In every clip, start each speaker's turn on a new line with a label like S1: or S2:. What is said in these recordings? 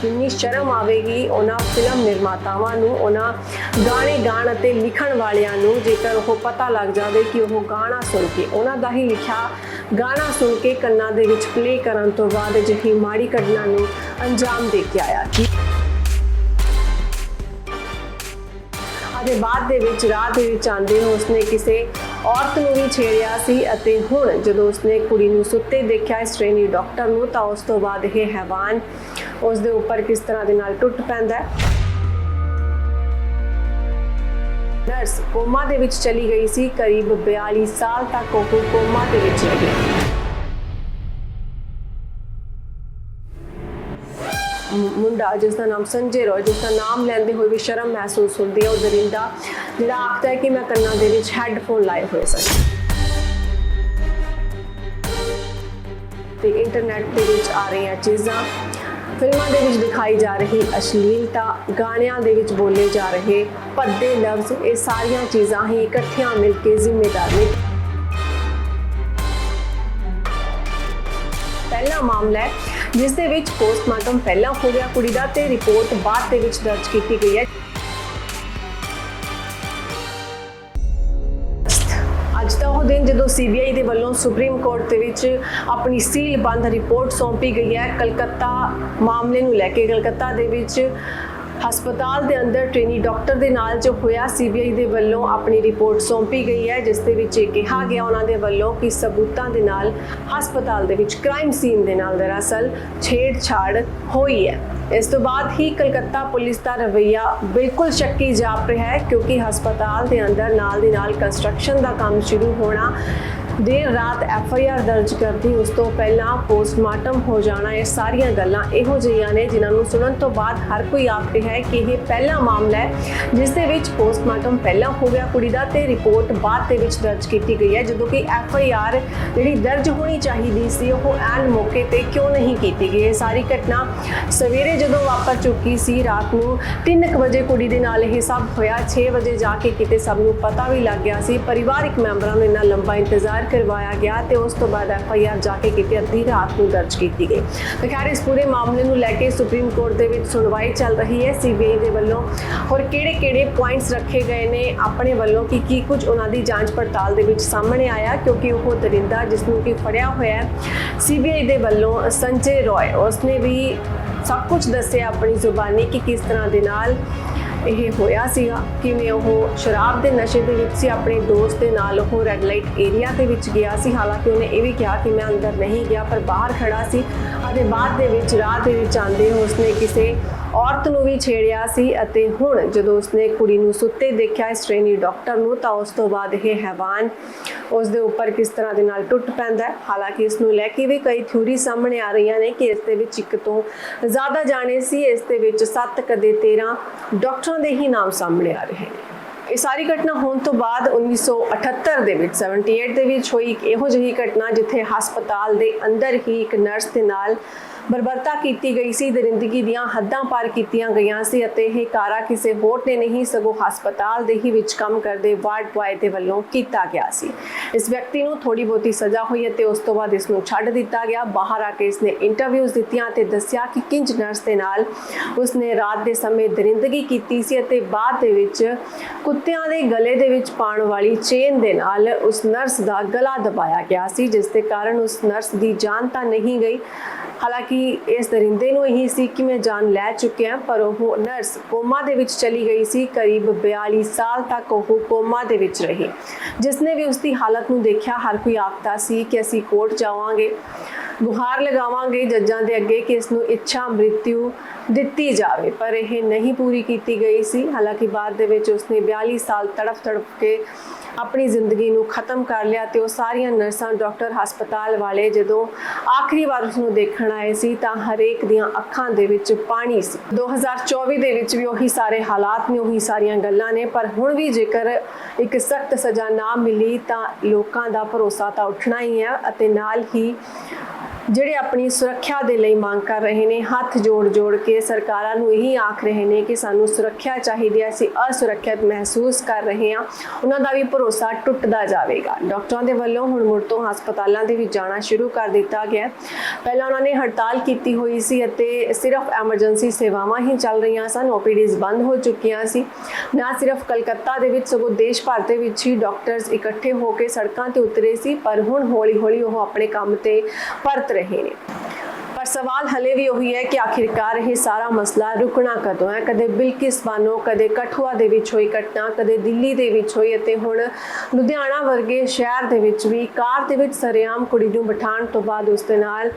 S1: ਕਿੰਨੀ ਸ਼ਰਮ ਆਵੇਗੀ, ਉਹਨਾਂ ਫਿਲਮ ਨਿਰਮਾਤਾਵਾਂ ਨੂੰ, ਉਹਨਾਂ ਗਾਣੇ ਗਾਣ ਅਤੇ ਲਿਖਣ ਵਾਲਿਆਂ ਨੂੰ ਜੇਕਰ ਉਹ ਪਤਾ ਲੱਗ ਜਾਵੇ ਕਿ ਉਹ ਗਾਣਾ ਸੁਣ ਕੇ, ਉਹਨਾਂ ਦਾ ਹੀ ਲਿਖਿਆ ਗਾਣਾ ਸੁਣ ਕੇ ਕੰਨਾਂ ਦੇ ਵਿੱਚ ਪਲੇ ਕਰਨ ਤੋਂ ਬਾਅਦ ਜਿਹੀ ਮਾੜੀ ਘਟਨਾ ਨੂੰ ਅੰਜਾਮ ਦੇ ਕੇ ਆਇਆ ਕਿ ਅਤੇ ਬਾਅਦ ਦੇ ਵਿੱਚ ਰਾਹ ਦੇ ਵਿੱਚ ਆਂਦੇ ਹੋ ਉਸਨੇ ਕਿਸੇ ਔਰਤ ਨੂੰ ਵੀ ਛੇੜਿਆ ਸੀ ਅਤੇ ਹੁਣ ਜਦੋਂ ਉਸਨੇ ਕੁੜੀ ਨੂੰ ਸੁੱਤੇ ਦੇਖਿਆ ਇਸ ਟ੍ਰੇਨੀ ਡਾਕਟਰ ਨੂੰ, ਤਾਂ ਉਸ ਤੋਂ ਬਾਅਦ ਇਹ ਹੈਵਾਨ ਉਸ ਦੇ ਉੱਪਰ ਕਿਸ ਤਰ੍ਹਾਂ ਦੇ ਨਾਲ ਟੁੱਟ ਪੈਂਦਾ ਹੈ? ਨਰਸ ਕੋਮਾ ਦੇ ਵਿੱਚ ਚਲੀ ਗਈ ਸੀ, ਕਰੀਬ 42 ਸਾਲ ਤੱਕ ਉਹ ਕੋਮਾ ਦੇ ਵਿੱਚ ਰਹੀ। ਮੁੰਡਾ ਜਿਸ ਦਾ ਨਾਮ ਸੰਜੇ ਰੋਏ, ਜਿਸ ਦਾ ਨਾਮ ਲੈਂਦੇ ਹੋਏ ਵੀ ਸ਼ਰਮ ਮਹਿਸੂਸ ਹੁੰਦੀ ਹੈ, ਉਹ ਦਰਿੰਦਾ, ਜਿਹੜਾ ਆਖਦਾ ਹੈ ਕਿ ਮੈਂ ਕੰਨਾਂ ਦੇ ਵਿੱਚ ਹੈੱਡਫੋਨ ਲਾਏ ਹੋਏ ਸਨ। ਤੇ ਇੰਟਰਨੈਟ ਦੇ ਵਿੱਚ ਆ ਰਹੀਆਂ ਚੀਜ਼ਾਂ, ਫਿਲਮਾਂ ਦੇ ਵਿੱਚ ਦਿਖਾਈ ਜਾ ਰਹੀ ਅਸ਼ਲੀਲਤਾ, ਗਾਣਿਆਂ ਦੇ ਵਿੱਚ ਬੋਲੇ ਜਾ ਰਹੇ ਭੱਦੇ ਲਫ਼ਜ਼, ਇਹ ਸਾਰੀਆਂ ਚੀਜ਼ਾਂ ਹੀ ਇਕੱਠੀਆਂ ਮਿਲ ਕੇ ਜ਼ਿੰਮੇਦਾਰ ਨੇ। ਪਹਿਲਾ ਮਾਮਲਾ ਹੈ ਜਿਸ ਦੇ ਵਿੱਚ ਪੋਸਟਮਾਰਟਮ ਪਹਿਲਾਂ ਹੋ ਗਿਆ ਕੁੜੀ ਦਾ ਤੇ ਰਿਪੋਰਟ ਬਾਅਦ ਦੇ ਵਿੱਚ ਦਰਜ ਕੀਤੀ ਗਈ ਹੈ। ਅੱਜ ਦਾ ਉਹ ਦਿਨ ਜਦੋਂ ਸੀਬੀਆਈ ਦੇ ਵੱਲੋਂ ਸੁਪਰੀਮ ਕੋਰਟ ਦੇ ਵਿੱਚ ਆਪਣੀ ਸੀਲ ਬੰਦ ਰਿਪੋਰਟ ਸੌਂਪੀ ਗਈ ਹੈ, ਕਲਕੱਤਾ ਮਾਮਲੇ ਨੂੰ ਲੈ ਕੇ ਕਲਕੱਤਾ ਦੇ ਵਿੱਚ ਹਸਪਤਾਲ ਦੇ ਅੰਦਰ ਟ੍ਰੇਨੀ ਡਾਕਟਰ ਦੇ ਨਾਲ ਜੋ ਹੋਇਆ, ਸੀਬੀਆਈ ਦੇ ਵੱਲੋਂ ਆਪਣੀ ਰਿਪੋਰਟ ਸੌਂਪੀ ਗਈ ਹੈ, ਜਿਸ ਦੇ ਵਿੱਚ ਇਹ ਕਿਹਾ ਗਿਆ ਉਹਨਾਂ ਦੇ ਵੱਲੋਂ ਕਿ ਸਬੂਤਾਂ ਦੇ ਨਾਲ ਹਸਪਤਾਲ ਦੇ ਵਿੱਚ ਕ੍ਰਾਈਮ ਸੀਨ ਦੇ ਨਾਲ ਦਰਅਸਲ ਛੇੜਛਾੜ ਹੋਈ ਹੈ। ਇਸ ਤੋਂ ਬਾਅਦ ਹੀ ਕਲਕੱਤਾ ਪੁਲਿਸ ਦਾ ਰਵੱਈਆ ਬਿਲਕੁਲ ਸ਼ੱਕੀ ਜਾਪ ਰਿਹਾ ਹੈ, ਕਿਉਂਕਿ ਹਸਪਤਾਲ ਦੇ ਅੰਦਰ ਨਾਲ ਦੀ ਨਾਲ ਕੰਸਟਰਕਸ਼ਨ ਦਾ ਕੰਮ ਸ਼ੁਰੂ ਹੋਣਾ ਦੇਰ ਰਾਤ ਐਫ ਆਈ ਆਰ ਦਰਜ ਕਰਦੀ, ਉਸ ਤੋਂ ਪਹਿਲਾਂ ਪੋਸਟਮਾਰਟਮ ਹੋ ਜਾਣਾ, ਇਹ ਸਾਰੀਆਂ ਗੱਲਾਂ ਇਹੋ ਜਿਹੀਆਂ ਨੇ ਜਿਨ੍ਹਾਂ ਨੂੰ ਸੁਣਨ ਤੋਂ ਬਾਅਦ ਹਰ ਕੋਈ ਆਖ ਰਿਹਾ ਹੈ ਕਿ ਇਹ ਪਹਿਲਾ ਮਾਮਲਾ ਹੈ, ਜਿਸ ਦੇ ਵਿੱਚ ਪੋਸਟਮਾਰਟਮ ਪਹਿਲਾਂ ਹੋ ਗਿਆ ਕੁੜੀ ਦਾ ਤੇ ਰਿਪੋਰਟ ਬਾਅਦ ਦੇ ਵਿੱਚ ਦਰਜ ਕੀਤੀ ਗਈ ਹੈ, ਜਦੋਂ ਕਿ ਐਫ ਆਈ ਆਰ ਜਿਹੜੀ ਦਰਜ ਹੋਣੀ ਚਾਹੀਦੀ ਸੀ, ਉਹ ਐਨ ਮੌਕੇ ਤੇ ਕਿਉਂ ਨਹੀਂ ਕੀਤੀ ਗਈ? ਇਹ ਸਾਰੀ ਘਟਨਾ ਸਵੇਰੇ ਜਦੋਂ ਵਾਪਰ ਚੁੱਕੀ ਸੀ, ਰਾਤ ਨੂੰ 3:00 ਵਜੇ ਕੁੜੀ ਦੇ ਨਾਲ ਇਹ ਸਭ ਹੋਇਆ 6 ਵਜੇ ਜਾ ਕੇ ਕਿਤੇ ਸਭ ਨੂੰ ਪਤਾ ਵੀ ਲੱਗ ਗਿਆ ਸੀ, ਪਰਿਵਾਰਿਕ ਮੈਂਬਰਾਂ ਨੂੰ ਇੰਨਾ ਲੰਬਾ ਇੰਤਜ਼ਾਰ ਕਰਵਾਇਆ ਗਿਆ ਤੇ ਉਸ ਤੋਂ ਬਾਅਦ ਐਫ ਆਈ ਆਰ ਜਾ ਕੇ ਕਿਤੇ, ਅੱਧੀ ਰਾਤ ਨੂੰ ਦਰਜ ਕੀਤੀ ਗਈ। ਤੇ ਖੈਰ, ਇਸ ਪੂਰੇ ਮਾਮਲੇ ਨੂੰ ਲੈ ਕੇ ਸੁਪਰੀਮ ਕੋਰਟ ਦੇ ਵਿੱਚ ਸੁਣਵਾਈ ਚੱਲ ਰਹੀ ਹੈ। ਸੀਬੀਆਈ ਦੇ ਵੱਲੋਂ ਹੋਰ ਕਿਹੜੇ-ਕਿਹੜੇ ਪੁਆਇੰਟਸ ਰੱਖੇ ਗਏ ਨੇ? ਆਪਣੇ ਵੱਲੋਂ ਕਿ ਕੀ ਕੁਝ ਉਹਨਾਂ ਦੀ ਜਾਂਚ ਪੜਤਾਲ ਦੇ ਵਿੱਚ ਸਾਹਮਣੇ ਆਇਆ? ਕਿਉਂਕਿ ਉਹ ਦਰਿੰਦਾ ਜਿਸ ਨੂੰ ਕਿ ਫੜਿਆ ਹੋਇਆ ਹੈ, ਸੀਬੀਆਈ ਦੇ ਵੱਲੋਂ ਸੰਜੇ ਰੋਏ, ਉਸਨੇ ਵੀ ਸਭ ਕੁਝ ਦੱਸਿਆ ਆਪਣੀ ਜ਼ੁਬਾਨੀ ਕਿ ਕਿਸ ਤਰ੍ਹਾਂ ਦੇ ਨਾਲ ਇਹ ਹੋਇਆ ਸੀਗਾ ਕਿਵੇਂ ਉਹ ਸ਼ਰਾਬ ਦੇ ਨਸ਼ੇ ਦੇ ਵਿੱਚ ਸੀ, ਆਪਣੇ ਦੋਸਤ ਦੇ ਨਾਲ ਉਹ ਰੈੱਡ ਲਾਈਟ ਏਰੀਆ ਦੇ ਵਿੱਚ ਗਿਆ ਸੀ। ਹਾਲਾਂਕਿ ਉਹਨੇ ਇਹ ਵੀ ਕਿਹਾ ਕਿ ਮੈਂ ਅੰਦਰ ਨਹੀਂ ਗਿਆ, ਪਰ ਬਾਹਰ ਖੜਾ ਸੀ। ਅਤੇ ਬਾਅਦ ਦੇ ਵਿੱਚ ਰਾਹ ਦੇ ਵਿੱਚ ਆਂਦੇ ਹੋ ਉਸਨੇ ਕਿਸੇ ਔਰਤ ਨੂੰ ਵੀ ਛੇੜਿਆ ਸੀ ਅਤੇ ਹੁਣ ਜਦੋਂ ਉਸਨੇ ਕੁੜੀ ਨੂੰ ਸੁੱਤੇ ਦੇਖਿਆ ਇਸ ਟ੍ਰੇਨੀ ਡਾਕਟਰ ਨੂੰ, ਤਾਂ ਉਸ ਤੋਂ ਬਾਅਦ ਇਹ ਹੈਵਾਨ ਉਸ ਦੇ ਉੱਪਰ ਕਿਸ ਤਰ੍ਹਾਂ ਦੇ ਨਾਲ ਟੁੱਟ ਪੈਂਦਾ ਹੈ। ਹਾਲਾਂਕਿ ਇਸ ਨੂੰ ਲੈ ਕੇ ਵੀ ਕਈ ਥਿਊਰੀ ਸਾਹਮਣੇ ਆ ਰਹੀਆਂ ਨੇ ਕਿ ਇਸ ਦੇ ਵਿੱਚ ਇੱਕ ਤੋਂ ਜ਼ਿਆਦਾ ਜਾਣੇ ਸੀ। ਇਸ ਦੇ ਵਿੱਚ 7 ਕਦੇ 13 ਡਾਕਟਰਾਂ ਦੇ ਹੀ ਨਾਮ ਸਾਹਮਣੇ ਆ ਰਹੇ ਨੇ। ਇਹ ਸਾਰੀ ਘਟਨਾ ਹੋਣ ਤੋਂ ਬਾਅਦ 1978 ਦੇ ਵਿੱਚ 78 ਦੇ ਵਿੱਚ ਹੋਈ ਇੱਕ ਇਹੋ ਜਿਹੀ ਘਟਨਾ ਜਿੱਥੇ ਹਸਪਤਾਲ ਦੇ ਅੰਦਰ ਹੀ ਇੱਕ ਨਰਸ ਦੇ ਨਾਲ ਬਰਬਰਤਾ ਕੀਤੀ ਗਈ ਸੀ, ਦਰਿੰਦਗੀ ਦੀਆਂ ਹੱਦਾਂ ਪਾਰ ਕੀਤੀਆਂ ਗਈਆਂ ਸੀ ਅਤੇ ਇਹ ਕਾਰਾ ਕਿਸੇ ਹੋਰ ਨੇ ਨਹੀਂ, ਸਗੋਂ ਹਸਪਤਾਲ ਦੇ ਹੀ ਵਿੱਚ ਕੰਮ ਕਰਦੇ ਵਾਰਡ ਬੁਆਏ ਦੇ ਵੱਲੋਂ ਕੀਤਾ ਗਿਆ ਸੀ। ਇਸ ਵਿਅਕਤੀ ਨੂੰ ਥੋੜੀ ਬਹੁਤੀ ਸਜ਼ਾ ਹੋਈ ਅਤੇ ਉਸ ਤੋਂ ਬਾਅਦ ਇਸ ਨੂੰ ਛੱਡ ਦਿੱਤਾ ਗਿਆ। ਬਾਹਰ ਆ ਕੇ ਇਸਨੇ ਇੰਟਰਵਿਊਜ਼ ਦਿੱਤੀਆਂ ਤੇ ਦੱਸਿਆ ਕਿ ਕਿੰਜ ਨਰਸ ਦੇ ਨਾਲ ਉਸਨੇ ਰਾਤ ਦੇ ਸਮੇਂ ਦਰਿੰਦਗੀ ਕੀਤੀ ਸੀ ਅਤੇ ਬਾਅਦ ਦੇ ਵਿੱਚ ਕੁੱਤਿਆਂ ਦੇ ਗਲੇ ਦੇ ਵਿੱਚ ਪਾਉਣ ਵਾਲੀ ਚੇਨ ਦੇ ਨਾਲ ਉਸ ਨਰਸ ਦਾ ਗਲਾ ਦਬਾਇਆ ਗਿਆ ਸੀ, ਜਿਸ ਦੇ ਕਾਰਨ ਉਸ ਨਰਸ ਦੀ ਜਾਨ ਤਾਂ ਨਹੀਂ ਗਈ ਹਾਲਾਂਕਿ ਇਸ ਦਰਿੰਦੇ ਨੂੰ ਇਹੀ ਸੀ ਕਿ ਮੈਂ ਜਾਨ ਲੈ ਚੁੱਕਿਆ ਪਰ ਉਹ ਨਰਸ ਕੋਮਾ ਦੇ ਵਿੱਚ ਚਲੀ ਗਈ ਸੀ, ਕਰੀਬ 42 ਸਾਲ ਤੱਕ ਉਹ ਕੋਮਾ ਦੇ ਵਿੱਚ ਰਹੀ। ਜਿਸਨੇ ਵੀ ਉਸ ਦੀ ਹਾਲਤ ਨੂੰ ਦੇਖਿਆ, ਹਰ ਕੋਈ ਆਖਦਾ ਸੀ ਕਿ ਅਸੀਂ ਕੋਰਟ ਜਾਵਾਂਗੇ, ਗੁਹਾਰ ਲਗਾਵਾਂਗੇ ਜੱਜਾਂ ਦੇ ਅੱਗੇ ਕਿ ਇਸ ਨੂੰ ਇੱਛਾ ਮ੍ਰਿਤਿਉ ਦਿੱਤੀ ਜਾਵੇ, ਪਰ ਇਹ ਨਹੀਂ ਪੂਰੀ ਕੀਤੀ ਗਈ ਸੀ। ਹਾਲਾਂਕਿ ਬਾਅਦ ਦੇ ਵਿੱਚ ਉਸਨੇ 42 ਸਾਲ ਤੜਫ ਤੜਫ ਕੇ ਆਪਣੀ ਜ਼ਿੰਦਗੀ ਨੂੰ ਖਤਮ ਕਰ ਲਿਆ ਤੇ ਉਹ ਸਾਰੀਆਂ ਨਰਸਾਂ, ਡਾਕਟਰ, ਹਸਪਤਾਲ ਵਾਲੇ ਜਦੋਂ ਆਖਰੀ ਵਾਰ ਉਸ ਨੂੰ ਦੇਖਣ ਆਏ ਸੀ ਤਾਂ ਹਰੇਕ ਦੀਆਂ ਅੱਖਾਂ ਦੇ ਵਿੱਚ ਪਾਣੀ ਸੀ। 2024 ਦੇ ਵਿੱਚ ਵੀ ਉਹੀ ਸਾਰੇ ਹਾਲਾਤ ਨੇ, ਉਹੀ ਸਾਰੀਆਂ ਗੱਲਾਂ ਨੇ, ਪਰ ਹੁਣ ਵੀ ਜੇਕਰ ਇੱਕ ਸਖਤ ਸਜ਼ਾ ਨਾ ਮਿਲੀ ਤਾਂ ਲੋਕਾਂ ਦਾ ਭਰੋਸਾ ਤਾਂ ਉੱਠਣਾ ਹੀ ਹੈ ਅਤੇ ਨਾਲ ਹੀ ਜਿਹੜੇ ਆਪਣੀ ਸੁਰੱਖਿਆ ਦੇ ਲਈ ਮੰਗ ਕਰ ਰਹੇ ਨੇ, ਹੱਥ ਜੋੜ-ਜੋੜ ਕੇ ਸਰਕਾਰਾਂ ਨੂੰ ਇਹੀ ਆਖ ਰਹੇ ਨੇ ਕਿ ਸਾਨੂੰ ਸੁਰੱਖਿਆ ਚਾਹੀਦੀ ਹੈ, ਅਸੀਂ ਅਸੁਰੱਖਿਅਤ ਮਹਿਸੂਸ ਕਰ ਰਹੇ ਹਾਂ। ਉਹਨਾਂ ਦਾ ਵੀ ਭਰੋਸਾ ਟੁੱਟਦਾ ਜਾਵੇਗਾ। ਡਾਕਟਰਾਂ ਦੇ ਵੱਲੋਂ ਹੁਣ ਮੁੜ ਤੋਂ ਹਸਪਤਾਲਾਂ ਦੇ ਵਿੱਚ ਜਾਣਾ ਸ਼ੁਰੂ ਕਰ ਦਿੱਤਾ ਗਿਆ ਪਹਿਲਾਂ ਉਹਨਾਂ ਨੇ ਹੜਤਾਲ ਕੀਤੀ ਹੋਈ ਸੀ ਅਤੇ ਸਿਰਫ ਐਮਰਜੈਂਸੀ ਸੇਵਾਵਾਂ ਹੀ ਚੱਲ ਰਹੀਆਂ ਸਨ, ਓਪੀਡੀਜ਼ ਬੰਦ ਹੋ ਚੁੱਕੀਆਂ ਸੀ। ਨਾ ਸਿਰਫ ਕਲਕੱਤਾ ਦੇ ਵਿੱਚ, ਸਗੋਂ ਦੇਸ਼ ਭਰ ਦੇ ਵਿੱਚ ਹੀ ਡਾਕਟਰਸ ਇਕੱਠੇ ਹੋ ਕੇ ਸੜਕਾਂ ਤੇ ਉਤਰੇ ਸੀ, ਪਰ ਹੁਣ ਹੌਲੀ-ਹੌਲੀ ਉਹ ਆਪਣੇ ਕੰਮ ਤੇ ਪਰਤ ਰਹੇ ਨੇ। ਪਰ ਸਵਾਲ ਹਲੇ ਵੀ ਉਹੀ ਹੈ ਕਿ ਆਖਿਰਕਾਰ ਇਹ ਸਾਰਾ ਮਸਲਾ ਰੁਕਣਾ ਕਦੋਂ ਹੈ? ਕਦੇ ਬਿਲਕਿਸ ਬਾਨੋ, ਕਦੇ ਕਠੂਆ ਦੇ ਵਿੱਚ ਹੋਈ ਘਟਨਾ, ਕਦੇ ਦਿੱਲੀ ਦੇ ਵਿੱਚ ਹੋਈ ਅਤੇ ਹੁਣ ਲੁਧਿਆਣਾ ਵਰਗੇ ਸ਼ਹਿਰ ਦੇ ਵਿੱਚ ਵੀ ਕਾਰ ਦੇ ਵਿੱਚ ਸਰੇਆਮ ਕੁੜੀ ਨੂੰ ਬਿਠਾਉਣ ਤੋਂ ਬਾਅਦ ਉਸ ਦੇ ਨਾਲ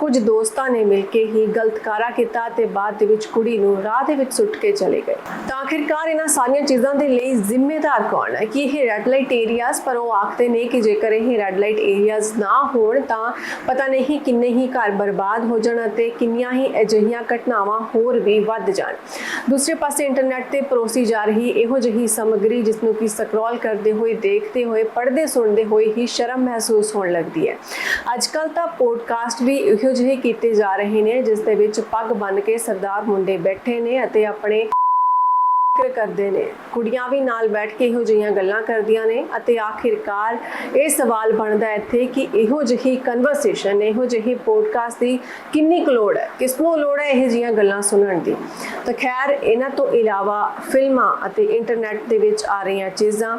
S1: ਕੁਝ ਦੋਸਤਾਂ ਨੇ ਮਿਲ ਕੇ ਹੀ ਗਲਤ ਕਾਰਾ ਕੀਤਾ ਤੇ ਬਾਅਦ ਦੇ ਵਿੱਚ ਕੁੜੀ ਨੂੰ ਰਾਹ ਦੇ ਵਿੱਚ ਸੁੱਟ ਕੇ ਚਲੇ ਗਏ। ਤਾਂ ਆਖਿਰਕਾਰ ਇਹਨਾਂ ਸਾਰੀਆਂ ਚੀਜ਼ਾਂ ਦੇ ਲਈ ਜ਼ਿੰਮੇਦਾਰ ਕੌਣ ਹੈ? ਕਿ ਇਹ ਰੈੱਡ ਲਾਈਟ ਏਰੀਆਜ਼ ਪਰ ਉਹ ਆਖਦੇ ਨੇ ਕਿ ਜੇਕਰ ਇਹ ਰੈੱਡ ਲਾਈਟ ਏਰੀਆਜ਼ ਨਾ ਹੋਣ ਤਾਂ ਪਤਾ ਨਹੀਂ ਕਿੰਨੇ ਹੀ ਘਰ ਬਰਬਾਦ ਹੋ ਜਾਣ ਅਤੇ ਕਿੰਨੀਆਂ ਹੀ ਅਜਿਹੀਆਂ ਘਟਨਾਵਾਂ ਹੋਰ ਵੀ ਵੱਧ ਜਾਣ। ਦੂਸਰੇ ਪਾਸੇ ਇੰਟਰਨੈਟ ਤੇ ਪਰੋਸੀ ਜਾ ਰਹੀ ਇਹੋ ਜਿਹੀ ਸਮੱਗਰੀ ਜਿਸ ਨੂੰ ਕਿ ਸਕਰੋਲ ਕਰਦੇ ਹੋਏ, ਦੇਖਦੇ ਹੋਏ, ਪੜ੍ਹਦੇ ਸੁਣਦੇ ਹੋਏ ਹੀ ਸ਼ਰਮ ਮਹਿਸੂਸ ਹੋਣ ਲੱਗਦੀ ਹੈ। ਅੱਜ ਅੱਜਕੱਲ ਤਾਂ ਪੋਡਕਾਸਟ ਵੀ ਇਹੋ ਜਿਹੇ ਕੀਤੇ ਜਾ ਰਹੇ ਨੇ, ਜਿਸ ਦੇ ਵਿੱਚ ਪੱਗ ਬੰਨ ਕੇ ਸਰਦਾਰ ਮੁੰਡੇ ਬੈਠੇ ਨੇ ਅਤੇ ਆਪਣੇ ਜ਼ਿਕਰ ਕਰਦੇ ਨੇ। ਕੁੜੀਆਂ ਵੀ ਨਾਲ ਬੈਠ ਕੇ ਇਹੋ ਜਿਹੀਆਂ ਗੱਲਾਂ ਕਰਦੀਆਂ ਨੇ ਅਤੇ ਆਖਿਰਕਾਰ ਇਹ ਸਵਾਲ ਬਣਦਾ ਇੱਥੇ ਕਿ ਇਹੋ ਜਿਹੀ ਕਨਵਰਸੇਸ਼ਨ ਇਹੋ ਜਿਹੀ ਪੋਡਕਾਸਟ ਦੀ ਕਿੰਨੀ ਕੁ ਲੋੜ ਹੈ? ਕਿਸ ਨੂੰ ਲੋੜ ਹੈ ਇਹੋ ਜਿਹੀਆਂ ਗੱਲਾਂ ਸੁਣਨ ਦੀ? ਤਾਂ ਖੈਰ, ਇਹਨਾਂ ਤੋਂ ਇਲਾਵਾ ਫਿਲਮਾਂ ਅਤੇ ਇੰਟਰਨੈਟ ਦੇ ਵਿੱਚ ਆ ਰਹੀਆਂ ਚੀਜ਼ਾਂ,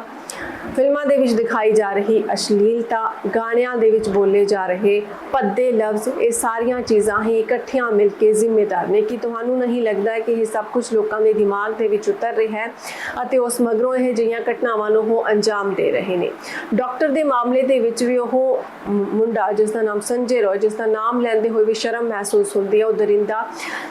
S1: ਫਿਲਮਾਂ ਦੇ ਵਿੱਚ ਦਿਖਾਈ ਜਾ ਰਹੀ ਅਸ਼ਲੀਲਤਾ, ਗਾਣਿਆਂ ਦੇ ਵਿੱਚ ਬੋਲੇ ਜਾ ਰਹੇ ਪੱਦੇ ਲਫ਼ਜ਼, ਇਹ ਸਾਰੀਆਂ ਚੀਜ਼ਾਂ ਹੀ ਇਕੱਠੀਆਂ ਮਿਲ ਕੇ ਜ਼ਿੰਮੇਦਾਰ ਨੇ। ਕਿ ਤੁਹਾਨੂੰ ਨਹੀਂ ਲੱਗਦਾ ਕਿ ਇਹ ਸਭ ਕੁਝ ਲੋਕਾਂ ਦੇ ਦਿਮਾਗ ਦੇ ਵਿੱਚ ਉਤਰ ਰਿਹਾ ਹੈ ਅਤੇ ਉਸ ਮਗਰੋਂ ਇਹ ਜਿਹੀਆਂ ਘਟਨਾਵਾਂ ਨੂੰ ਉਹ ਅੰਜਾਮ ਦੇ ਰਹੇ ਨੇ। ਡਾਕਟਰ ਦੇ ਮਾਮਲੇ ਦੇ ਵਿੱਚ ਵੀ ਉਹ ਮੁੰਡਾ ਜਿਸ ਦਾ ਨਾਮ ਸੰਜੇ ਰੋਏ, ਜਿਸ ਦਾ ਨਾਮ ਲੈਂਦੇ ਹੋਏ ਵੀ ਸ਼ਰਮ ਮਹਿਸੂਸ ਹੁੰਦੀ ਹੈ, ਉਹ ਦਰਿੰਦਾ,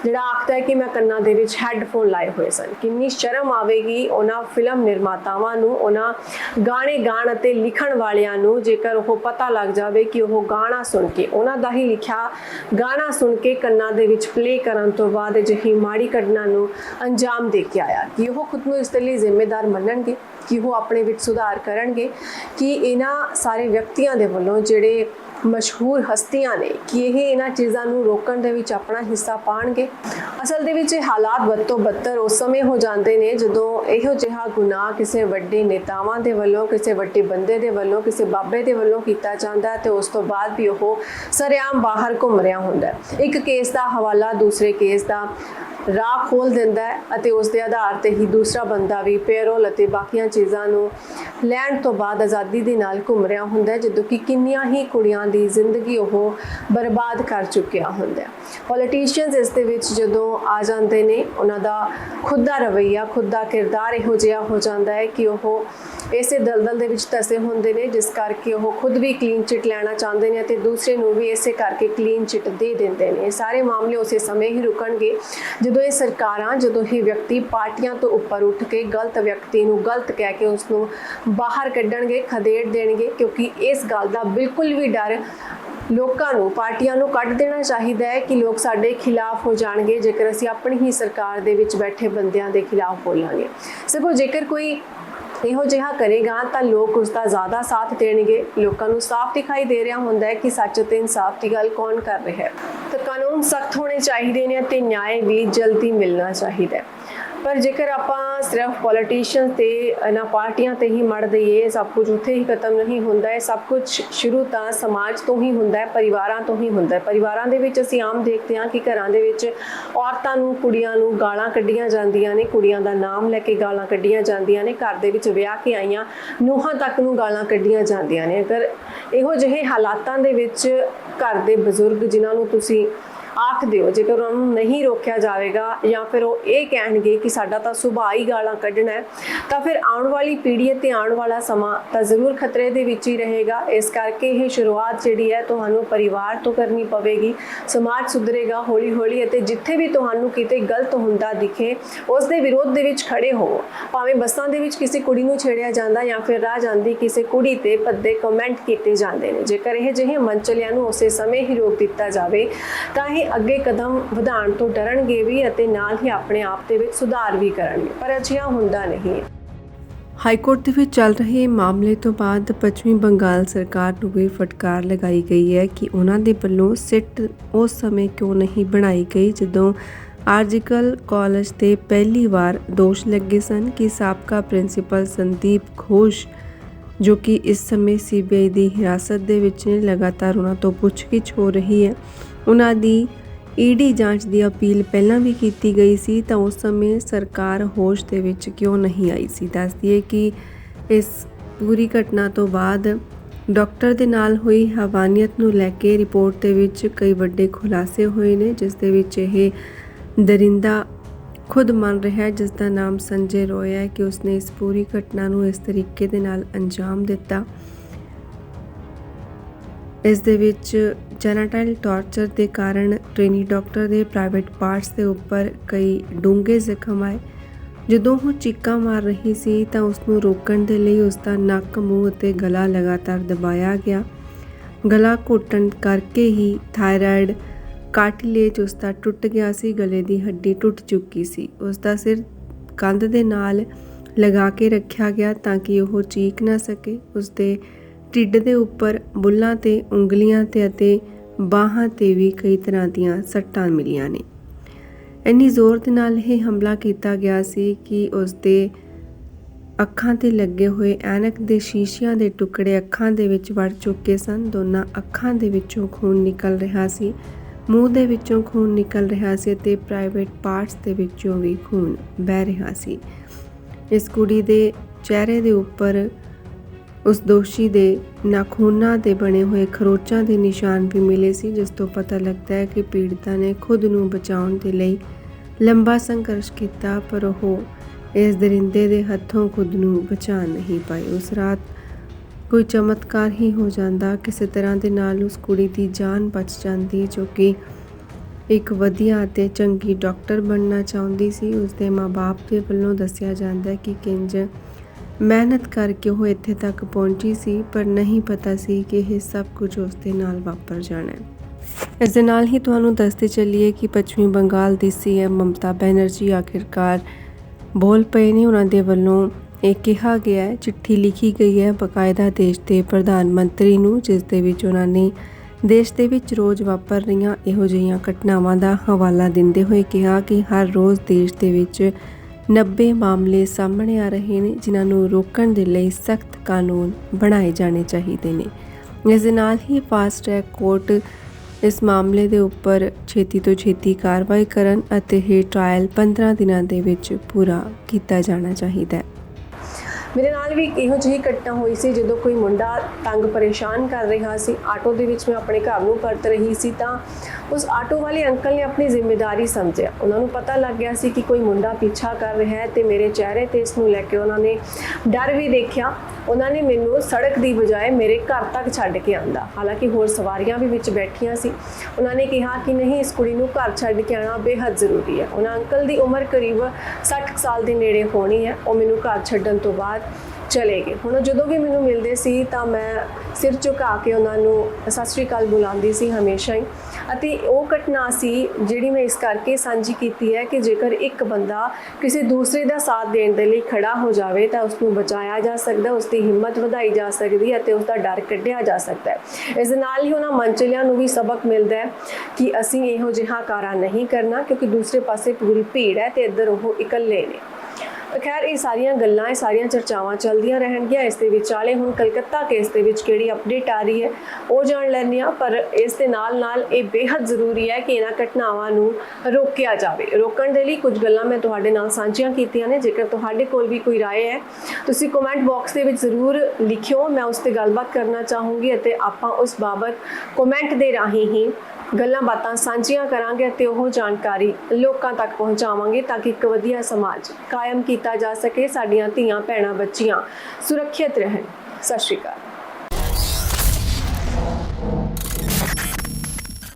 S1: ਜਿਹੜਾ ਆਖਦਾ ਹੈ ਕਿ ਮੈਂ ਕੰਨਾਂ ਦੇ ਵਿੱਚ ਹੈੱਡਫੋਨ ਲਾਏ ਹੋਏ ਸਨ। ਕਿੰਨੀ ਸ਼ਰਮ ਆਵੇਗੀ ਉਹਨਾਂ ਫਿਲਮ ਨਿਰਮਾਤਾਵਾਂ ਨੂੰ, ਉਹਨਾਂ ਗਾਣੇ ਗਾਣ ਅਤੇ ਲਿਖਣ ਵਾਲਿਆਂ ਨੂੰ ਜੇਕਰ ਉਹ ਪਤਾ ਲੱਗ ਜਾਵੇ ਕਿ ਉਹ ਗਾਣਾ ਸੁਣ ਕੇ, ਉਹਨਾਂ ਦਾ ਹੀ ਲਿਖਿਆ ਗਾਣਾ ਸੁਣ ਕੇ ਕੰਨਾਂ ਦੇ ਵਿੱਚ ਪਲੇ ਕਰਨ ਤੋਂ ਬਾਅਦ ਅਜਿਹੀ ਮਾੜੀ ਘਟਨਾ ਨੂੰ ਅੰਜਾਮ ਦੇ ਕੇ ਆਇਆ। ਕਿ ਉਹ ਖੁਦ ਨੂੰ ਇਸ ਦੇ ਲਈ ਜ਼ਿੰਮੇਦਾਰ ਮੰਨਣਗੇ, ਕਿ ਉਹ ਆਪਣੇ ਵਿੱਚ ਸੁਧਾਰ ਕਰਨਗੇ, ਕਿ ਇਹਨਾਂ ਸਾਰੇ ਵਿਅਕਤੀਆਂ ਦੇ ਵੱਲੋਂ ਜਿਹੜੇ ਮਸ਼ਹੂਰ ਹਸਤੀਆਂ ਨੇ, ਕਿ ਇਹ ਇਹਨਾਂ ਚੀਜ਼ਾਂ ਨੂੰ ਰੋਕਣ ਦੇ ਵਿੱਚ ਆਪਣਾ ਹਿੱਸਾ ਪਾਣਗੇ। ਅਸਲ ਦੇ ਵਿੱਚ ਇਹ ਹਾਲਾਤ ਬਦ ਤੋਂ ਬੱਤਰ ਉਸ ਸਮੇਂ ਹੋ ਜਾਂਦੇ ਨੇ, ਜਦੋਂ ਇਹੋ ਜਿਹਾ ਗੁਨਾਹ ਕਿਸੇ ਵੱਡੇ ਨੇਤਾਵਾਂ ਦੇ ਵੱਲੋਂ, ਕਿਸੇ ਵੱਡੇ ਬੰਦੇ ਦੇ ਵੱਲੋਂ, ਕਿਸੇ ਬਾਬੇ ਦੇ ਵੱਲੋਂ ਕੀਤਾ ਜਾਂਦਾ ਹੈ ਤੇ ਉਸ ਤੋਂ ਬਾਅਦ ਵੀ ਉਹ ਸਰਿਆਮ ਬਾਹਰ ਘੁੰਮ ਰਿਹਾ ਹੁੰਦਾ ਇੱਕ ਕੇਸ ਦਾ ਹਵਾਲਾ ਦੂਸਰੇ ਕੇਸ ਦਾ ਰਾਹ ਖੋਲ ਦਿੰਦਾ ਹੈ ਅਤੇ ਉਸ ਦੇ ਆਧਾਰ ਤੇ ਹੀ ਦੂਸਰਾ ਬੰਦਾ ਵੀ ਪੇਰੋਲ ਅਤੇ ਬਾਕੀਆਂ ਚੀਜ਼ਾਂ ਨੂੰ ਲੈਣ ਤੋਂ ਬਾਅਦ ਆਜ਼ਾਦੀ ਦੇ ਨਾਲ ਘੁੰਮ ਰਿਹਾ ਹੁੰਦਾ ਹੈ, ਜਦੋਂ ਕਿ ਕਿੰਨੀਆਂ ਹੀ ਕੁੜੀਆਂ ਦੀ ਜ਼ਿੰਦਗੀ ਉਹ ਬਰਬਾਦ ਕਰ ਚੁੱਕਿਆ ਹੁੰਦਾ ਹੈ। ਪੋਲੀਟੀਸ਼ੀਅਨਸ ਇਸ ਦੇ ਵਿੱਚ ਜਦੋਂ ਆ ਜਾਂਦੇ ਨੇ, ਉਹਨਾਂ ਦਾ ਖੁਦ ਦਾ ਰਵਈਆ, ਖੁਦ ਦਾ ਕਿਰਦਾਰ ਇਹੋ ਜਿਹਾ ਹੋ ਜਾਂਦਾ ਹੈ ਕਿ ਉਹ ਇਸੇ ਦਲਦਲ ਦੇ ਵਿੱਚ ਤਸੇ ਹੁੰਦੇ ਨੇ, ਜਿਸ ਕਰਕੇ ਉਹ ਖੁਦ ਵੀ ਕਲੀਨ ਚਿਟ ਲੈਣਾ ਚਾਹੁੰਦੇ ਨੇ ਅਤੇ ਦੂਸਰੇ ਨੂੰ ਵੀ ਇਸੇ ਕਰਕੇ ਕਲੀਨ ਚਿਟ ਦੇ ਦਿੰਦੇ ਨੇ। ਇਹ ਸਾਰੇ ਮਾਮਲੇ ਉਸੇ ਸਮੇਂ ਹੀ ਰੁਕਣਗੇ ਜਦੋਂ ਇਹ ਸਰਕਾਰਾਂ ਜਦੋਂ ਇਹ ਵਿਅਕਤੀ ਪਾਰਟੀਆਂ ਤੋਂ ਉੱਪਰ ਉੱਠ ਕੇ ਗਲਤ ਵਿਅਕਤੀ ਨੂੰ ਗਲਤ ਕਹਿ ਕੇ ਉਸ ਨੂੰ ਬਾਹਰ ਕੱਢਣਗੇ, ਖਦੇੜ ਦੇਣਗੇ, ਕਿਉਂਕਿ ਇਸ ਗੱਲ ਦਾ ਬਿਲਕੁਲ ਵੀ ਡਰ ਲੋਕਾਂ ਨੂੰ, ਪਾਰਟੀਆਂ ਨੂੰ ਕੱਢ ਦੇਣਾ ਚਾਹੀਦਾ ਹੈ ਕਿ ਲੋਕ ਸਾਡੇ ਖਿਲਾਫ ਹੋ ਜਾਣਗੇ, ਜੇਕਰ ਅਸੀਂ ਆਪਣੀ ਹੀ ਸਰਕਾਰ ਦੇ ਵਿੱਚ ਬੈਠੇ ਬੰਦਿਆਂ ਦੇ ਖਿਲਾਫ ਬੋਲਾਂਗੇ। ਸਗੋਂ ਜੇਕਰ ਕੋਈ ਇਹੋ ਜਿਹਾ ਕਰੇਗਾ ਤਾਂ ਲੋਕ ਉਸ ਦਾ ਜ਼ਿਆਦਾ ਸਾਥ ਦੇਣਗੇ। ਲੋਕਾਂ ਨੂੰ ਸਾਫ਼ ਦਿਖਾਈ ਦੇ ਰਿਹਾ ਹੁੰਦਾ ਹੈ ਕਿ ਸੱਚ ਤੇ ਇਨਸਾਫ ਦੀ ਗੱਲ ਕੌਣ ਕਰ ਰਿਹਾ ਹੈ। ਤਾਂ ਕਾਨੂੰਨ ਸਖਤ ਹੋਣੇ ਚਾਹੀਦੇ ਨੇ ਤੇ ਨਿਆਂ ਵੀ ਜਲਦੀ ਮਿਲਣਾ ਚਾਹੀਦਾ ਹੈ। ਪਰ ਜੇਕਰ ਆਪਾਂ ਸਿਰਫ ਪੋਲੀਟੀਸ਼ੀਅਨ ਤੇ, ਇਹਨਾਂ ਪਾਰਟੀਆਂ ਤੇ ਹੀ ਮੜ ਦਈਏ ਸਭ ਕੁਝ ਉੱਥੇ ਹੀ ਖਤਮ ਨਹੀਂ ਹੁੰਦਾ ਹੈ ਸਭ ਕੁਝ ਸ਼ੁਰੂ ਤਾਂ ਸਮਾਜ ਤੋਂ ਹੀ ਹੁੰਦਾ ਹੈ, ਪਰਿਵਾਰਾਂ ਤੋਂ ਹੀ ਹੁੰਦਾ ਹੈ। ਪਰਿਵਾਰਾਂ ਦੇ ਵਿੱਚ ਅਸੀਂ ਆਮ ਦੇਖਦੇ ਹਾਂ ਕਿ ਘਰਾਂ ਦੇ ਵਿੱਚ ਔਰਤਾਂ ਨੂੰ, ਕੁੜੀਆਂ ਨੂੰ ਗਾਲਾਂ ਕੱਢੀਆਂ ਜਾਂਦੀਆਂ ਨੇ, ਕੁੜੀਆਂ ਦਾ ਨਾਮ ਲੈ ਕੇ ਗਾਲਾਂ ਕੱਢੀਆਂ ਜਾਂਦੀਆਂ ਨੇ, ਘਰ ਦੇ ਵਿੱਚ ਵਿਆਹ ਕੇ ਆਈਆਂ ਨੂੰਹਾਂ ਤੱਕ ਨੂੰ ਗਾਲਾਂ ਕੱਢੀਆਂ ਜਾਂਦੀਆਂ ਨੇ। ਅਗਰ ਇਹੋ ਜਿਹੇ ਹਾਲਾਤਾਂ ਦੇ ਵਿੱਚ ਘਰ ਦੇ ਬਜ਼ੁਰਗ ਜਿਨ੍ਹਾਂ ਨੂੰ ਤੁਸੀਂ ਆਖ ਦਿਓ, ਜੇਕਰ ਉਹਨਾਂ ਨੂੰ ਨਹੀਂ ਰੋਕਿਆ ਜਾਵੇਗਾ ਜਾਂ ਫਿਰ ਉਹ ਇਹ ਕਹਿਣਗੇ ਕਿ ਸਾਡਾ ਤਾਂ ਸੁਭਾਅ ਹੀ ਗਾਲਾਂ ਕੱਢਣਾ ਹੈ, ਤਾਂ ਫਿਰ ਆਉਣ ਵਾਲੀ ਪੀੜ੍ਹੀ ਅਤੇ ਆਉਣ ਵਾਲਾ ਸਮਾਂ ਤਾਂ ਜ਼ਰੂਰ ਖਤਰੇ ਦੇ ਵਿੱਚ ਹੀ ਰਹੇਗਾ। ਇਸ ਕਰਕੇ ਇਹ ਸ਼ੁਰੂਆਤ ਜਿਹੜੀ ਹੈ ਤੁਹਾਨੂੰ ਪਰਿਵਾਰ ਤੋਂ ਕਰਨੀ ਪਵੇਗੀ। ਸਮਾਜ ਸੁਧਰੇਗਾ ਹੌਲੀ ਹੌਲੀ ਅਤੇ ਜਿੱਥੇ ਵੀ ਤੁਹਾਨੂੰ ਕਿਤੇ ਗਲਤ ਹੁੰਦਾ ਦਿਖੇ, ਉਸ ਦੇ ਵਿਰੋਧ ਦੇ ਵਿੱਚ ਖੜੇ ਹੋਵੋ ਭਾਵੇਂ ਬੱਸਾਂ ਦੇ ਵਿੱਚ ਕਿਸੇ ਕੁੜੀ ਨੂੰ ਛੇੜਿਆ ਜਾਂਦਾ ਜਾਂ ਫਿਰ ਰਾਹ ਜਾਂਦੀ ਕਿਸੇ ਕੁੜੀ ਤੇ ਭੱਦੇ ਕਮੈਂਟ ਕੀਤੇ ਜਾਂਦੇ ਨੇ। ਜੇਕਰ ਇਹ ਜਿਹੇ ਮੰਚਲਿਆਂ ਨੂੰ ਉਸੇ ਸਮੇਂ ਹੀ ਰੋਕ ਦਿੱਤਾ ਜਾਵੇ, ਤਾਂ ਇਹ ਅੱਗੇ ਕਦਮ ਵਧਾਉਣ ਤੋਂ ਡਰਨਗੇ ਵੀ ਅਤੇ ਨਾਲ ਹੀ ਆਪਣੇ ਆਪ ਦੇ ਵਿੱਚ ਸੁਧਾਰ ਵੀ ਕਰਨਗੇ, ਪਰ ਅਜਿਹਾ ਹੁੰਦਾ ਨਹੀਂ। ਹੈ
S2: ਹਾਈ ਕੋਰਟ ਦੇ ਵਿੱਚ ਚੱਲ ਰਹੇ ਮਾਮਲੇ ਤੋਂ ਬਾਅਦ ਪੱਛਮੀ ਬੰਗਾਲ ਸਰਕਾਰ ਨੂੰ ਵੀ ਫਟਕਾਰ ਲਗਾਈ ਗਈ ਹੈ ਕਿ ਉਹਨਾਂ ਦੇ ਵੱਲੋਂ ਸਿੱਟ ਉਸ ਸਮੇਂ ਕਿਉਂ ਨਹੀਂ ਬਣਾਈ ਗਈ ਜਦੋਂ ਆਰਜੀਕਲ ਕਾਲਜ ਤੇ ਪਹਿਲੀ ਵਾਰ ਦੋਸ਼ ਲੱਗੇ ਸਨ ਕਿ ਸਾਬਕਾ ਪ੍ਰਿੰਸੀਪਲ ਸੰਦੀਪ ਘੋਸ਼, ਜੋ ਕਿ ਇਸ ਸਮੇਂ ਸੀਬੀਆਈ ਦੀ ਹਿਰਾਸਤ ਦੇ ਵਿੱਚ ਨੇ ਲਗਾਤਾਰ ਉਹਨਾਂ ਤੋਂ ਪੁੱਛਗਿੱਛ ਹੋ ਰਹੀ ਹੈ। ਉਹਨਾਂ ਦੀ ਈਡੀ ਜਾਂਚ ਦੀ ਅਪੀਲ ਪਹਿਲਾਂ ਵੀ ਕੀਤੀ ਗਈ ਸੀ ਤਾਂ ਉਸ ਸਮੇਂ ਸਰਕਾਰ ਹੋਸ਼ ਦੇ ਵਿੱਚ ਕਿਉਂ ਨਹੀਂ ਆਈ ਸੀ? ਦੱਸ ਦਈਏ ਕਿ ਇਸ ਪੂਰੀ ਘਟਨਾ ਤੋਂ ਬਾਅਦ ਡਾਕਟਰ ਦੇ ਨਾਲ ਹੋਈ ਹਵਾਨੀਅਤ ਨੂੰ ਲੈ ਕੇ ਰਿਪੋਰਟ ਦੇ ਵਿੱਚ ਕਈ ਵੱਡੇ ਖੁਲਾਸੇ ਹੋਏ ਨੇ, ਜਿਸ ਦੇ ਵਿੱਚ ਇਹ ਦਰਿੰਦਾ ਖੁਦ ਮੰਨ ਰਿਹਾ ਹੈ ਜਿਸ ਦਾ ਨਾਮ ਸੰਜੇ ਰੋਏ ਹੈ ਕਿ ਉਸਨੇ ਇਸ ਪੂਰੀ ਘਟਨਾ ਨੂੰ ਇਸ ਤਰੀਕੇ ਦੇ ਨਾਲ ਅੰਜਾਮ ਦਿੱਤਾ। ਇਸ ਦੇ ਵਿੱਚ ਜੈਨਾਟਾਈਲ ਟਾਰਚਰ ਦੇ ਕਾਰਨ ਟ੍ਰੇਨੀ ਡਾਕਟਰ ਦੇ ਪ੍ਰਾਈਵੇਟ ਪਾਰਟਸ ਦੇ ਉੱਪਰ ਕਈ ਡੂੰਘੇ ਜ਼ਖਮ ਆਏ। ਜਦੋਂ ਉਹ ਚੀਕਾਂ ਮਾਰ ਰਹੀ ਸੀ ਤਾਂ ਉਸ ਨੂੰ ਰੋਕਣ ਦੇ ਲਈ ਉਸ ਦਾ ਨੱਕ, ਮੂੰਹ ਅਤੇ ਗਲਾ ਲਗਾਤਾਰ ਦਬਾਇਆ ਗਿਆ। ਗਲਾ ਘੁੱਟਣ ਕਰਕੇ ਹੀ ਥਾਇਰਾਇਡ ਕਾਰਟਿਲੇਜ ਉਸ ਦਾ ਟੁੱਟ ਗਿਆ ਸੀ, ਗਲੇ ਦੀ ਹੱਡੀ ਟੁੱਟ ਚੁੱਕੀ ਸੀ। ਉਸ ਦਾ ਸਿਰ ਕੰਧ ਦੇ ਨਾਲ ਲਗਾ ਕੇ ਰੱਖਿਆ ਗਿਆ ਤਾਂ ਕਿ ਉਹ ਚੀਕ ਨਾ ਸਕੇ। ਉਸ ਦੇ ਢਿੱਡ ਦੇ ਉੱਪਰ ਬੁੱਲਾਂ ਤੇ ਉਂਗਲੀਆਂ ਤੇ ਅਤੇ ਬਾਹਾਂ ਤੇ ਵੀ ਕਈ ਤਰ੍ਹਾਂ ਦੀਆਂ ਸੱਟਾਂ ਮਿਲੀਆਂ ਨੇ। ਇੰਨੀ ਜ਼ੋਰ ਦੇ ਨਾਲ ਇਹ ਹਮਲਾ ਕੀਤਾ ਗਿਆ ਸੀ ਕਿ ਉਸ ਦੇ ਅੱਖਾਂ ਤੇ ਲੱਗੇ ਹੋਏ ਐਨਕ ਦੇ ਸ਼ੀਸ਼ਿਆਂ ਦੇ ਟੁਕੜੇ ਅੱਖਾਂ ਦੇ ਵਿੱਚ ਵੜ ਚੁੱਕੇ ਸਨ। ਦੋਨਾਂ ਅੱਖਾਂ ਦੇ ਵਿੱਚੋਂ ਖੂਨ ਨਿਕਲ ਰਿਹਾ ਸੀ, ਮੂੰਹ ਦੇ ਵਿੱਚੋਂ ਖੂਨ ਨਿਕਲ ਰਿਹਾ ਸੀ ਤੇ ਪ੍ਰਾਈਵੇਟ ਪਾਰਟਸ ਦੇ ਵਿੱਚੋਂ ਵੀ ਖੂਨ ਵਹਿ ਰਿਹਾ ਸੀ। ਇਸ ਕੁੜੀ ਦੇ ਚਿਹਰੇ ਦੇ ਉੱਪਰ ਉਸ ਦੋਸ਼ੀ ਦੇ ਨਾਖੂਨਾਂ ਦੇ ਬਣੇ ਹੋਏ ਖਰੋਚਾਂ ਦੇ ਨਿਸ਼ਾਨ ਵੀ ਮਿਲੇ ਸੀ, ਜਿਸ ਤੋਂ ਪਤਾ ਲੱਗਦਾ ਹੈ ਕਿ ਪੀੜਤਾ ਨੇ ਖੁਦ ਨੂੰ ਬਚਾਉਣ ਦੇ ਲਈ ਲੰਬਾ ਸੰਘਰਸ਼ ਕੀਤਾ, ਪਰ ਉਹ ਇਸ ਦਰਿੰਦੇ ਦੇ ਹੱਥੋਂ ਖੁਦ ਨੂੰ ਬਚਾ ਨਹੀਂ ਪਾਈ ਉਸ ਰਾਤ ਕੋਈ ਚਮਤਕਾਰ ਹੀ ਹੋ ਜਾਂਦਾ, ਕਿਸੇ ਤਰ੍ਹਾਂ ਦੇ ਨਾਲ ਉਸ ਕੁੜੀ ਦੀ ਜਾਨ ਬਚ ਜਾਂਦੀ ਜੋ ਕਿ ਇੱਕ ਵਧੀਆ ਅਤੇ ਚੰਗੀ ਡਾਕਟਰ ਬਣਨਾ ਚਾਹੁੰਦੀ ਸੀ। ਉਸ ਦੇ ਮਾਪੇ ਦੇ ਵੱਲੋਂ ਦੱਸਿਆ ਜਾਂਦਾ ਕਿ ਕਿੰਜ ਮਿਹਨਤ ਕਰਕੇ ਉਹ ਇੱਥੇ ਤੱਕ ਪਹੁੰਚੀ ਸੀ, ਪਰ ਨਹੀਂ ਪਤਾ ਸੀ ਕਿ ਇਹ ਸਭ ਕੁਝ ਉਸ ਦੇ ਨਾਲ ਵਾਪਰ ਜਾਣਾ ਹੈ। ਇਸ ਦੇ ਨਾਲ ਹੀ ਤੁਹਾਨੂੰ ਦੱਸਦੇ ਚੱਲੀਏ ਕਿ ਪੱਛਮੀ ਬੰਗਾਲ ਦੀ ਸੀਐਮ ਮਮਤਾ ਬੈਨਰਜੀ ਆਖਿਰਕਾਰ ਬੋਲ ਪਏ ਨੇ। ਉਹਨਾਂ ਦੇ ਵੱਲੋਂ ਇਹ ਕਿਹਾ ਗਿਆ ਹੈ, ਚਿੱਠੀ ਲਿਖੀ ਗਈ ਹੈ ਬਕਾਇਦਾ ਦੇਸ਼ ਦੇ ਪ੍ਰਧਾਨ ਮੰਤਰੀ ਨੂੰ, ਜਿਸ ਦੇ ਵਿੱਚ ਉਹਨਾਂ ਨੇ ਦੇਸ਼ ਦੇ ਵਿੱਚ ਰੋਜ਼ ਵਾਪਰ ਰਹੀਆਂ ਇਹੋ ਜਿਹੀਆਂ ਘਟਨਾਵਾਂ ਦਾ ਹਵਾਲਾ ਦਿੰਦੇ ਹੋਏ ਕਿਹਾ ਕਿ ਹਰ ਰੋਜ਼ ਦੇਸ਼ ਦੇ ਵਿੱਚ 90 ਮਾਮਲੇ ਸਾਹਮਣੇ ਆ ਰਹੇ ਨੇ, ਜਿਨ੍ਹਾਂ ਨੂੰ ਰੋਕਣ ਦੇ ਲਈ ਸਖਤ ਕਾਨੂੰਨ ਬਣਾਏ ਜਾਣੇ ਚਾਹੀਦੇ ਨੇ। ਇਸ ਦੇ ਨਾਲ ਹੀ ਫਾਸਟ ਟਰੈਕ ਕੋਰਟ ਇਸ ਮਾਮਲੇ ਦੇ ਉੱਪਰ ਛੇਤੀ ਤੋਂ ਛੇਤੀ ਕਾਰਵਾਈ ਕਰਨ ਅਤੇ ਇਹ ਟ੍ਰਾਇਲ 15 ਦਿਨਾਂ ਦੇ ਵਿੱਚ ਪੂਰਾ ਕੀਤਾ ਜਾਣਾ ਚਾਹੀਦਾ ਹੈ। ਮੇਰੇ ਨਾਲ ਵੀ ਇਹੋ ਜਿਹੀ ਘਟਨਾ ਹੋਈ ਸੀ ਜਦੋਂ ਕੋਈ ਮੁੰਡਾ ਤੰਗ ਪਰੇਸ਼ਾਨ ਕਰ ਰਿਹਾ ਸੀ। ਆਟੋ ਦੇ ਵਿੱਚ ਮੈਂ ਆਪਣੇ ਘਰ ਨੂੰ ਪਰਤ ਰਹੀ ਸੀ ਤਾਂ ਉਸ ਆਟੋ ਵਾਲੇ ਅੰਕਲ ਨੇ ਆਪਣੀ ਜ਼ਿੰਮੇਵਾਰੀ ਸਮਝਿਆ। ਉਹਨਾਂ ਨੂੰ ਪਤਾ ਲੱਗ ਗਿਆ ਸੀ ਕਿ ਕੋਈ ਮੁੰਡਾ ਪਿੱਛਾ ਕਰ ਰਿਹਾ ਹੈ ਤੇ ਮੇਰੇ ਚਿਹਰੇ ਤੇ ਇਸ ਨੂੰ ਲੈ ਕੇ ਉਹਨਾਂ ਨੇ ਡਰ ਵੀ ਦੇਖਿਆ। ਉਹਨਾਂ ਨੇ ਮੈਨੂੰ ਸੜਕ ਦੀ ਬਜਾਏ ਮੇਰੇ ਘਰ ਤੱਕ ਛੱਡ ਕੇ ਆਂਦਾ। ਹਾਲਾਂਕਿ ਹੋਰ ਸਵਾਰੀਆਂ ਵੀ ਵਿੱਚ ਬੈਠੀਆਂ ਸੀ। ਉਹਨਾਂ ਨੇ ਕਿਹਾ ਕਿ ਨਹੀਂ, ਇਸ ਕੁੜੀ ਨੂੰ ਘਰ ਛੱਡ ਕੇ ਆਣਾ ਬੇਹੱਦ ਜ਼ਰੂਰੀ ਹੈ। ਉਹਨਾਂ ਅੰਕਲ ਦੀ ਉਮਰ ਕਰੀਬ 60 ਸਾਲ ਦੇ ਨੇੜੇ ਹੋਣੀ ਹੈ। ਉਹ ਮੈਨੂੰ ਘਰ ਛੱਡਣ ਤੋਂ ਬਾਅਦ ਚਲੇ ਗਏ ਹੁਣ ਜਦੋਂ ਵੀ ਮੈਨੂੰ ਮਿਲਦੇ ਸੀ ਤਾਂ ਮੈਂ ਸਿਰ ਝੁਕਾ ਕੇ ਉਹਨਾਂ ਨੂੰ ਸਤਿ ਸ਼੍ਰੀ ਅਕਾਲ ਬੁਲਾਉਂਦੀ ਸੀ ਹਮੇਸ਼ਾ ਹੀ। ਅਤੇ ਉਹ ਘਟਨਾ ਸੀ ਜਿਹੜੀ ਮੈਂ ਇਸ ਕਰਕੇ ਸਾਂਝੀ ਕੀਤੀ ਹੈ ਕਿ ਜੇਕਰ ਇੱਕ ਬੰਦਾ ਕਿਸੇ ਦੂਸਰੇ ਦਾ ਸਾਥ ਦੇਣ ਦੇ ਲਈ ਖੜਾ ਹੋ ਜਾਵੇ ਤਾਂ ਉਸ ਨੂੰ ਬਚਾਇਆ ਜਾ ਸਕਦਾ ਉਸ ਦੀ ਹਿੰਮਤ ਵਧਾਈ ਜਾ ਸਕਦੀ ਹੈ ਅਤੇ ਉਸ ਦਾ ਡਰ ਕੱਢਿਆ ਜਾ ਸਕਦਾ ਹੈ। ਇਸ ਦੇ ਨਾਲ ਹੀ ਉਹਨਾਂ ਮੰਚਲਿਆਂ ਨੂੰ ਵੀ ਸਬਕ ਮਿਲਦਾ ਹੈ ਕਿ ਅਸੀਂ ਇਹੋ ਜਿਹਾ ਕਾਰਾ ਨਹੀਂ ਕਰਨਾ ਕਿਉਂਕਿ ਦੂਸਰੇ ਪਾਸੇ ਪੂਰੀ ਭੀੜ ਹੈ ਤੇ ਇੱਧਰ ਉਹ ਇਕੱਲੇ ਨੇ। ਖੈਰ, ਇਹ ਸਾਰੀਆਂ ਗੱਲਾਂ, ਇਹ ਸਾਰੀਆਂ ਚਰਚਾਵਾਂ ਚੱਲਦੀਆਂ ਰਹਿਣਗੀਆਂ। ਇਸ ਦੇ ਵਿਚਾਲੇ ਹੁਣ ਕਲਕੱਤਾ ਕੇਸ ਦੇ ਵਿੱਚ ਕਿਹੜੀ ਅਪਡੇਟ ਆ ਰਹੀ ਹੈ, ਉਹ ਜਾਣ ਲੈਂਦੇ ਆ ਪਰ ਇਸ ਦੇ ਨਾਲ ਨਾਲ ਇਹ ਬੇहद ਜ਼ਰੂਰੀ ਹੈ ਕਿ ਇਹਨਾਂ ਘਟਨਾਵਾਂ ਨੂੰ ਰੋਕਿਆ ਜਾਵੇ। ਰੋਕਣ ਦੇ ਲਈ ਕੁਝ ਗੱਲਾਂ ਮੈਂ ਤੁਹਾਡੇ ਨਾਲ ਸਾਂਝੀਆਂ ਕੀਤੀਆਂ ਨੇ। ਜੇਕਰ ਤੁਹਾਡੇ ਕੋਲ ਵੀ ਕੋਈ رائے ਹੈ, ਤੁਸੀਂ ਕਮੈਂਟ ਬਾਕਸ ਦੇ ਵਿੱਚ ਜ਼ਰੂਰ ਲਿਖਿਓ। ਮੈਂ ਉਸ ਤੇ ਗੱਲਬਾਤ ਕਰਨਾ ਚਾਹੂੰਗੀ ਅਤੇ ਆਪਾਂ ਉਸ ਬਾਬਤ ਕਮੈਂਟ ਦੇ ਰਾਹੀਂ ਹੀ ਗੱਲਾਂ ਬਾਤਾਂ ਸਾਂਝੀਆਂ ਕਰਾਂਗੇ ਅਤੇ ਉਹ ਜਾਣਕਾਰੀ ਲੋਕਾਂ ਤੱਕ ਪਹੁੰਚਾਵਾਂਗੇ ਤਾਂ ਕਿ ਇੱਕ ਵਧੀਆ ਸਮਾਜ ਕਾਇਮ ਕੀਤਾ ਜਾ ਸਕੇ, ਸਾਡੀਆਂ ਧੀਆਂ, ਭੈਣਾਂ, ਬੱਚੀਆਂ ਸੁਰੱਖਿਅਤ ਰਹਿਣ। ਸਤਿ ਸ਼੍ਰੀ ਅਕਾਲ।